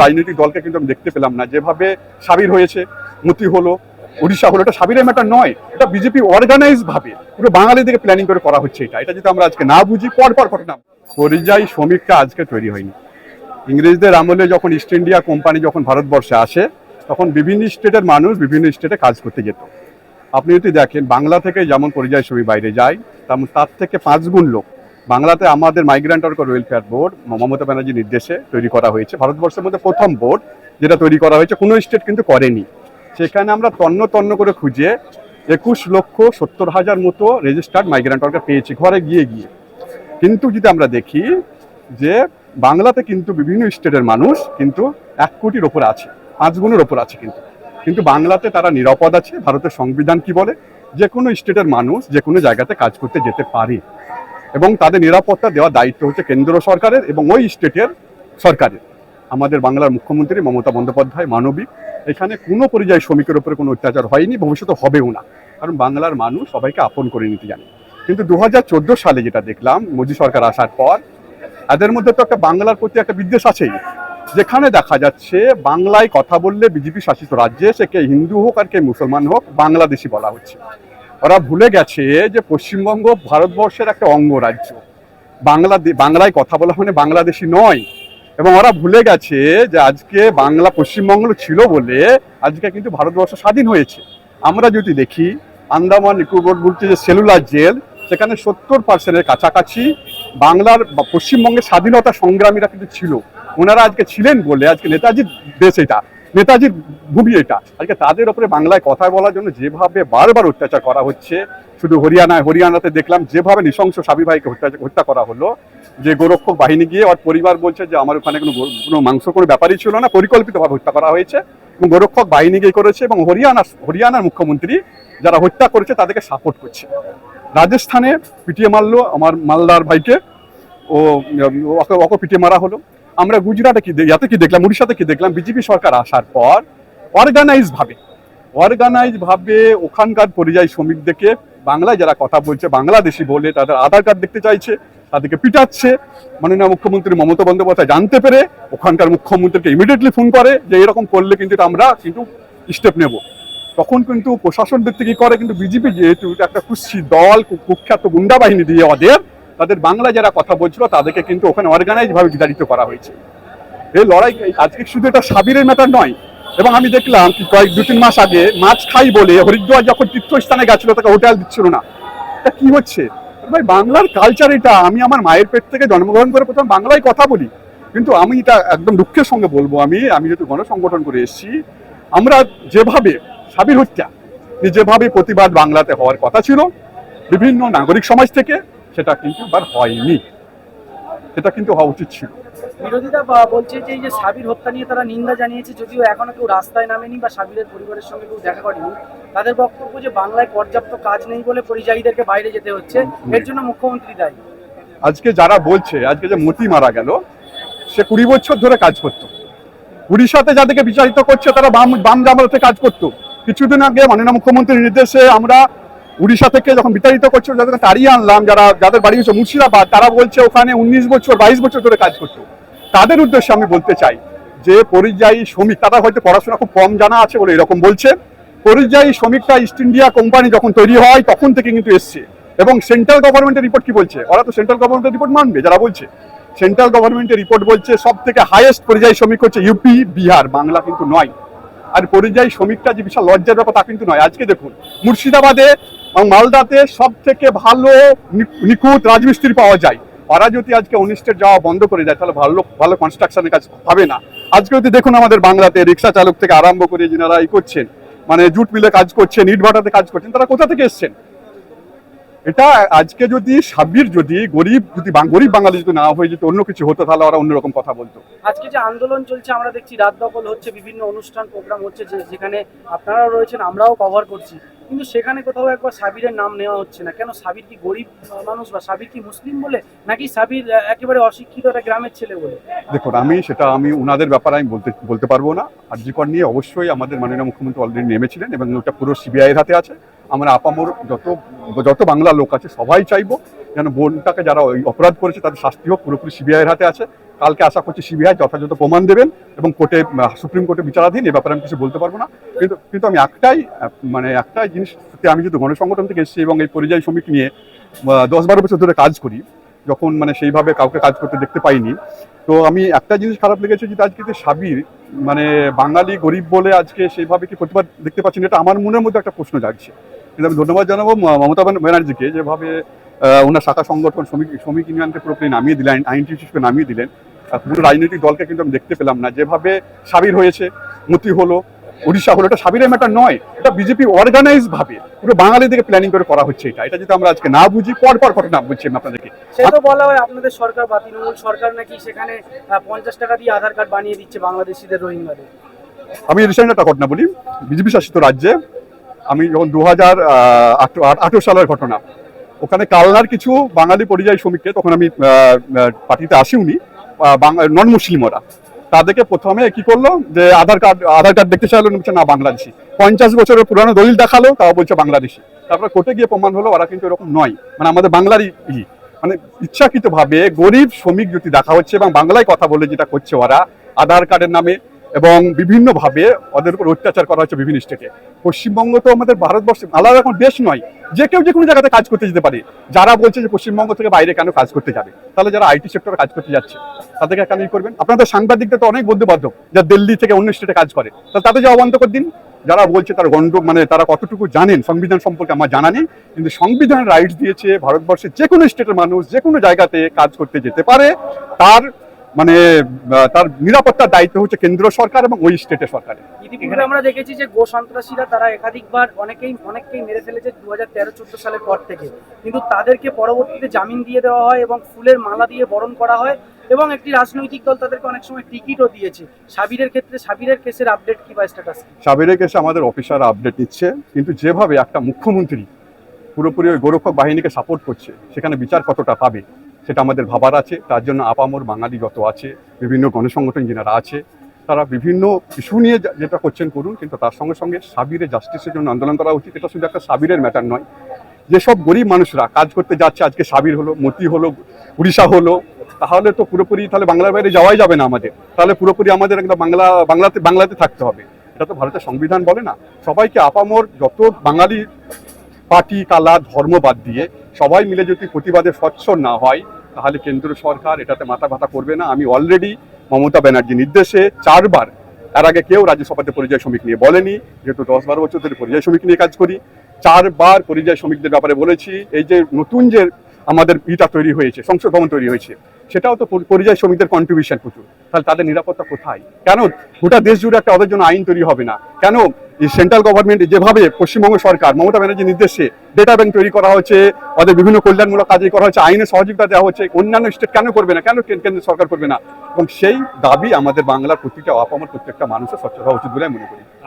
রাজনৈতিক দলকে কিন্তু আমি দেখতে পেলাম না। যেভাবে সাবির হয়েছে, মতি হলো উড়িষ্যা হলো, এটা সাবিরের ম্যাটার নয়, এটা বিজেপি অর্গানাইজ ভাবে পুরো বাঙালি থেকে প্ল্যানিং করে করা হচ্ছে এটা। এটা যদি আমরা আজকে না বুঝি পর পর ঘটনা। পরিযায়ী শ্রমিকটা আজকে তৈরি হয়নি। ইংরেজদের আমলে যখন ইস্ট ইন্ডিয়া কোম্পানি যখন ভারতবর্ষে আসে, তখন বিভিন্ন স্টেটের মানুষ বিভিন্ন স্টেটে কাজ করতে যেত। আপনি যদি দেখেন, বাংলা থেকে যেমন পরিযায়ী শ্রমিক বাইরে যায়, তেমন তার থেকে পাঁচ গুণ লোক বাংলাতে আমাদের migrant worker welfare board Mamata ব্যানার্জির নির্দেশে তৈরি করা হয়েছে। ভারতবর্ষের মধ্যে প্রথম বোর্ড যেটা তৈরি করা হয়েছে, কোনো স্টেট কিন্তু করেনি। সেখানে আমরা তন্ন তন্ন করে খুঁজে একুশ লক্ষ সত্তর হাজার মতো রেজিস্টার্ড মাইগ্রেন্ট ওয়ার্কার পেয়েছি, ঘরে গিয়ে গিয়ে। কিন্তু যদি আমরা দেখি যে বাংলাতে কিন্তু বিভিন্ন স্টেটের মানুষ কিন্তু এক কোটির ওপর আছে, পাঁচ গুণের ওপর আছে কিন্তু। কিন্তু বাংলাতে তারা নিরাপদ আছে, ভারতের সংবিধান কি বলে? যে কোনো স্টেটের মানুষ যে কোনো জায়গাতে কাজ করতে যেতে পারে। এবং তাদের নিরাপত্তা দেওয়ার দায়িত্ব হচ্ছে কেন্দ্র সরকারের এবং ওই স্টেটের সরকারের। আমাদের বাংলার মুখ্যমন্ত্রী মমতা বন্দ্যোপাধ্যায় মানবিক। এখানে কোনো পরিযায়ী শ্রমিকের উপরে কোনো অত্যাচার হয়নি, ভবিষ্যতে হবেও না। কারণ বাংলার মানুষ সবাইকে আপন করে নিতে জানে। কিন্তু দু হাজার চোদ্দ সালে যেটা দেখলাম, মোদী সরকার আসার পর এদের মধ্যে তো একটা বাংলার প্রতি একটা বিদ্বেষ আছেই। যেখানে দেখা যাচ্ছে, বাংলায় কথা বললে বিজেপি শাসিত রাজ্যে সে কে হিন্দু হোক আর কে মুসলমান হোক, বাংলাদেশি বলা হচ্ছে। ওরা ভুলে গেছে যে পশ্চিমবঙ্গ ভারতবর্ষের একটা অঙ্গরাজ্য। বাংলা বাংলায় কথা বলা মানে বাংলাদেশি নয়। এবং ওরা ভুলে গেছে যে আজকে বাংলা পশ্চিমবঙ্গ ছিল বলে আজকে কিন্তু ভারতবর্ষ স্বাধীন হয়েছে। আমরা যদি দেখি, আন্দামান, নিকোবর বলছে যে সেলুলার জেল, সেখানে সত্তর পার্সেন্টের কাছাকাছি বাংলার পশ্চিমবঙ্গের স্বাধীনতা সংগ্রামীরা কিন্তু ছিল। ওনারা আজকে ছিলেন বলে, আজকে নেতাজির দেশ এটা। নেতাজির ভূমি এটা। আজকে তাদের ওপরে বাংলায় কথা বলার জন্য যেভাবে বারবার অত্যাচার করা হচ্ছে, শুধু হরিয়ানায়, হরিয়ানাতে দেখলাম যেভাবে নৃশংস সাবি ভাইকে হত্যা করা হলো, যে গোরক্ষক বাহিনী গিয়ে ওর পরিবার বলছে যে আমার ওখানে কোনো কোনো মাংস কোনো ব্যাপারই ছিল না, পরিকল্পিতভাবে হত্যা করা হয়েছে। এবং গোরক্ষক বাহিনী গিয়ে করেছে এবং হরিয়ানা হরিয়ানার মুখ্যমন্ত্রী যারা হত্যা করেছে তাদেরকে সাপোর্ট করছে। রাজস্থানে পিটিয়ে মারলো আমার মালদার ভাইকে, ও ওকে পিটিয়ে মারা হলো। আমরা গুজরাটে কি ইয়াতে কি দেখলাম, উড়িষ্যাতে কি দেখলাম, বিজেপি সরকার আসার পর অর্গানাইজ ভাবে অর্গানাইজ ভাবে ওখানকার পরিযায়ী শ্রমিকদেরকে বাংলায় যারা কথা বলছে, বাংলাদেশি বলে তাদের আধার কার্ড দেখতে চাইছে, তাদেরকে পিটাচ্ছে। মাননীয় মুখ্যমন্ত্রী মমতা বন্দ্যোপাধ্যায় জানতে পেরে ওখানকার মুখ্যমন্ত্রীকে ইমিডিয়েটলি ফোন করে যে এরকম করলে কিন্তু আমরা কিন্তু স্টেপ নেব। তখন কিন্তু প্রশাসন দিক থেকে কি করে, কিন্তু বিজেপি যেহেতু একটা কুৎসি দল কুখ্যাত গুন্ডা বাহিনী দিয়ে ওদের তাদের বাংলা যারা কথা বলছিল, তাদেরকে কিন্তু ওখানে অর্গানাইজ ভাবে বিতাড়িত করা হয়েছে। এই লড়াই আজকে শুধু এটা সাবিরের ম্যাটার নয়, এবং আমি দেখলাম কয়েক দু তিন মাস আগে মাছ খাই বলে হরিদ্বার যখন তীর্থস্থানে গেছিল, তাকে হোটেল দিচ্ছিল না। এটা কি হচ্ছে? ভাই, বাংলার কালচার এটা। আমি আমার মায়ের পেট থেকে জন্মগ্রহণ করে প্রথম বাংলায় কথা বলি। কিন্তু আমি এটা একদম দুঃখের সঙ্গে বলব আমি। আমি যেহেতু গণসংগঠন করে এসেছি, আমরা যেভাবে সাবির হত্যা যেভাবে প্রতিবাদ বাংলাতে হওয়ার কথা ছিল, বিভিন্ন নাগরিক সমাজ থেকে সেটা কিন্তু এবার হয়নি। সেটা কিন্তু হওয়া উচিত ছিল। বিরোধীরা বলছে যে এই যে সাবির হত্যা নিয়ে তারা নিন্দা জানিয়েছে যদিও এখনও কেউ রাস্তায় নামেনি বা সাবিরের পরিবারের সঙ্গে কেউ দেখা করেনি। তাদের বক্তব্য যে বাংলায় পর্যাপ্ত কাজ নেই বলে পরিযায়ীদেরকে বাইরে যেতে হচ্ছে এর জন্য মুখ্যমন্ত্রী দায়ী। আজকে যারা বলছে আজকে যে মতি মারা গেল সে কুড়ি বছর ধরে কাজ করতো। উড়িষ্যাতে যাদেরকে বিচারিত করছে তারা বাম বাম জামাতে কাজ করতো। কিছুদিন আগে মাননীয় মুখ্যমন্ত্রীর নির্দেশে আমরা উড়িষ্যা থেকে যখন বিতাড়িত করছে যাদেরকে তাড়িয়ে আনলাম, যারা, যাদের বাড়ি হচ্ছে মুর্শিদাবাদ, তারা বলছে ওখানে উনিশ বছর, বাইশ বছর ধরে কাজ করতো তাদের উদ্দেশ্যে আমি বলতে চাই যে, পরিযায়ী শ্রমিক, তারা হয়তো পড়াশোনা খুব কম জানা আছে বলে এরকম বলছে। পরিযায়ী শ্রমিকটা ইস্ট ইন্ডিয়া কোম্পানি যখন তৈরি হয়, তখন থেকে কিন্তু এসছে। এবং সেন্ট্রাল গভর্নমেন্টের রিপোর্ট কি বলছে? ওরা তো সেন্ট্রাল গভর্নমেন্টের রিপোর্ট মানবে, যারা বলছে। সেন্ট্রাল গভর্নমেন্টের রিপোর্ট বলছে সব থেকে হাইয়েস্ট পরিযায়ী শ্রমিক হচ্ছে ইউপি বিহার বাংলা কিন্তু নয়। আর পরিযায়ী শ্রমিকটা যে বিশাল লজ্জার ব্যাপার তা কিন্তু নয়। আজকে দেখুন, মুর্শিদাবাদে এবং মালদাতে সব থেকে ভালো নিখুঁত রাজমিস্ত্রি পাওয়া যায়। ওরা যদি আজকে অনিষ্টের যাওয়া বন্ধ করে দেয়, তাহলে ভালো ভালো কনস্ট্রাকশনের কাজ হবে না। আজকে যদি দেখুন আমাদের বাংলাতে রিক্সা চালক থেকে আরম্ভ করে যিনারা ই করছেন মানে জুট মিলে কাজ করছেন ইট ভাটাতে কাজ করছেন, তারা কোথা থেকে এসছেন? এটা আজকে যদি সাব্বির যদি গরিব যদি গরিব বাঙালি যদি না হয়ে যেত অন্য কিছু হতো তাহলে ওরা অন্যরকম কথা বলতো। আজকে যে আন্দোলন চলছে আমরা দেখছি রাত দখল হচ্ছে বিভিন্ন অনুষ্ঠান প্রোগ্রাম হচ্ছে যে যেখানে আপনারাও রয়েছেন আমরাও কভার করছি। কিন্তু সেখানে কোথাও একবার সাবিরের নাম নেওয়া হচ্ছে না। কেন সাবির কি গরিব মানুষ বা সাবির কি মুসলিম বলে? নাকি সাবির একেবারে অশিক্ষিত একটা গ্রামের ছেলে বলে? দেখুন আমি সেটা আমি উনাদের ব্যাপারে আমি বলতে বলতে পারব না। আর আরজিকর নিয়ে অবশ্যই আমাদের মাননীয় মুখ্যমন্ত্রী অলরেডি নেমেছিলেন এবং ওটা পুরো সিবিআইয়ের হাতে আছে। আমরা আপামর যত যত বাংলা লোক আছে, সবাই চাইব যেন বোনটাকে যারা ওই অপরাধ করেছে, তাদের শাস্তি হোক, পুরোপুরি সিবিআইয়ের হাতে আছে। কালকে আশা করছি সিবিআই যথাযথ প্রমাণ দেবেন এবং কোর্টে সুপ্রিম কোর্টে বিচারাধীন, এ ব্যাপারে আমি কিছু বলতে পারব না। কিন্তু কিন্তু আমি একটাই মানে একটাই জিনিস আমি যেহেতু গণসংগঠন থেকে এসেছি এবং এই পরিযায়ী শ্রমিক নিয়ে দশ বারো বছর ধরে কাজ করি, যখন মানে সেইভাবে কাউকে কাজ করতে দেখতে পাইনি। তো আমি একটা জিনিস খারাপ লেগেছে যে আজকে যে সাবির মানে বাঙালি গরিব বলে আজকে সেইভাবে কি প্রতিবাদ দেখতে পাচ্ছি এটা আমার মনের মধ্যে একটা প্রশ্ন জাগছে। কিন্তু আমি ধন্যবাদ জানাব মমতা ব্যানার্জিকে যেভাবে ওনার শাখা সংগঠন শ্রমিক শ্রমিক ইউনিয়নকে পুরোপুরি নামিয়ে দিলেন আইন হিসেবে নামিয়ে দিলেন। কোনো রাজনৈতিক দলকে কিন্তু আমি দেখতে পেলাম না। যেভাবে সাবির হয়েছে মতি হলো উড়িষ্যা হলো এটা সাবিরের ম্যাটার নয় এটা বিজেপি অর্গানাইজ ভাবে। পুরো বাঙালি থেকে প্ল্যানিং করে করা হচ্ছে এটা। এটা যদি আমরা আজকে না বুঝি পর পর ঘটনা বুঝছি আমি আপনাদেরকে। সে তো বলা হয় আপনাদের সরকার বা তৃণমূল সরকার নাকি সেখানে পঞ্চাশ টাকা দিয়ে আধার কার্ড বানিয়ে দিচ্ছে বাংলাদেশিদের রোহিঙ্গাদের। আমি রিসেন্ট একটা ঘটনা বলি। বিজেপি শাসিত রাজ্যে আমি যখন দু হাজার আঠেরো সালের ঘটনা, ওখানে কালনার কিছু বাঙালি পরিযায়ী শ্রমিককে, তখন আমি পার্টিতে আসিওনি নন মুসলিম ওরা তাদেরকে প্রথমে কি করল যে আধার কার্ড আধার কার্ড দেখতে চাইলো, বলছে, না, বাংলাদেশি। পঞ্চাশ বছরের পুরানো দলিল দেখাল, তাও বলছে, বাংলাদেশি। তারপরে কোর্টে গিয়ে প্রমাণ হলো, ওরা কিন্তু এরকম নয়। মানে আমাদের বাংলারই মানে ইচ্ছাকৃতভাবে গরিব শ্রমিক যদি দেখা হচ্ছে এবং বাংলায় কথা বলে যেটা করছে ওরা, আধার কার্ডের নামে এবং বিভিন্নভাবে ওদের উপর অত্যাচার করা হচ্ছে বিভিন্ন স্টেটে পশ্চিমবঙ্গ তো আমাদের ভারতবর্ষে আলাদা এখন দেশ নয়, যে কেউ যে কোনো জায়গাতে কাজ করতে যেতে পারে। যারা বলছে যে পশ্চিমবঙ্গ থেকে বাইরে কেন কাজ করতে যাবে? তাহলে যারা আইটি সেক্টরে কাজ করতে যাচ্ছে, তাদেরকে কেন করবেন। আপনাদের সাংবাদিকদের তো অনেক বন্ধুবান্ধব, যা দিল্লি থেকে অন্য স্টেটে কাজ করে। তাহলে তাদের যে অবান্তকর দিন, যারা বলছে তার গণ্ড মানে তারা কতটুকু জানেন, সংবিধান সম্পর্কে আমার জানা নেই, কিন্তু সংবিধান রাইটস দিয়েছে ভারতবর্ষের যে কোনো স্টেটের মানুষ যে কোনো জায়গাতে কাজ করতে যেতে পারে। তার মানে তার নিরাপত্তার দায়িত্ব হচ্ছে কেন্দ্র সরকার এবং ওই স্টেটের সরকারের ইতিপূর্বে আমরা দেখেছি যে গো সন্ত্রাসীরা তারা একাধিকবার অনেকেই অনেককেই মেরে ফেলেছে দু হাজার তেরো চোদ্দ সালের পর থেকে। কিন্তু তাদেরকে পরবর্তীতে জামিন দিয়ে দেওয়া হয় এবং ফুলের মালা দিয়ে বরণ করা হয় এবং একটি রাজনৈতিক দল তাদেরকে অনেক সময় টিকিটও দিয়েছে। সাবিরের ক্ষেত্রে সাবিরের কেসের আপডেট কি বা স্ট্যাটাস কি? কেসে আমাদের অফিসার আপডেট নিচ্ছে কিন্তু যেভাবে একটা মুখ্যমন্ত্রী পুরোপুরি ওই গোরক্ষক বাহিনীকে সাপোর্ট করছে সেখানে বিচার কতটা পাবে? সেটা আমাদের ভাবার আছে। তার জন্য আপামর বাঙালি যত আছে, বিভিন্ন গণসংগঠন যারা আছে, তারা বিভিন্ন ইস্যু নিয়ে যেটা করছেন করুন, কিন্তু তার সঙ্গে সঙ্গে সাবিরে জাস্টিসের জন্য আন্দোলন করা উচিত। এটা শুধু একটা সাবিরের ম্যাটার নয়। যেসব গরিব মানুষরা কাজ করতে যাচ্ছে, আজকে সাবির হলো, মতি হলো, উড়িষ্যা হলো, তাহলে তো পুরোপুরি তাহলে বাংলার বাইরে যাওয়াই যাবে না আমাদের। তাহলে পুরোপুরি আমাদের একটা বাংলা, বাংলাতে বাংলাতে থাকতে হবে। এটা তো ভারতের সংবিধান বলে না। সবাইকে আপামর যত বাঙালি পার্টি কালা, ধর্ম বাদ দিয়ে সবাই মিলে যদি প্রতিবাদে স্বচ্ছর না হয়, তাহলে কেন্দ্র সরকার এটাতে মাথা ব্যথা করবে না। আমি অলরেডি মমতা ব্যানার্জি নির্দেশে চারবার, এর আগে কেউ রাজ্যসভাতে পরিযায়ী শ্রমিক নিয়ে বলেনি, যেহেতু দশ বারো বছর ধরে পরিযায়ী শ্রমিক নিয়ে কাজ করি, চারবার পরিযায়ী শ্রমিকদের ব্যাপারে বলেছি, এই যে নতুন যে আমাদের ইটা তৈরি হয়েছে, সংসদ ভবন তৈরি হয়েছে, সেটাও তো পরিযায়ী শ্রমিকদের কন্ট্রিবিউশন প্রচুর। তাহলে তাদের নিরাপত্তা কোথায়? কেন গোটা দেশ জুড়ে একটা ওদের জন্য আইন তৈরি হবে না? কেন সেন্ট্রাল গভর্নমেন্ট যেভাবে পশ্চিমবঙ্গ সরকার, মমতা ব্যানার্জির নির্দেশে ডেটা ব্যাংক তৈরি করা হচ্ছে ওদের বিভিন্ন কল্যাণমূলক কাজে করা হচ্ছে আইনে সহযোগিতা দেওয়া হচ্ছে অন্যান্য স্টেট কেন করবে না, কেন কেন- কেন্দ্র সরকার করবে না? এবং সেই দাবি আমাদের বাংলার প্রতিটা অপামর প্রত্যেকটা মানুষের হওয়া উচিত বলে আমি মনে করি।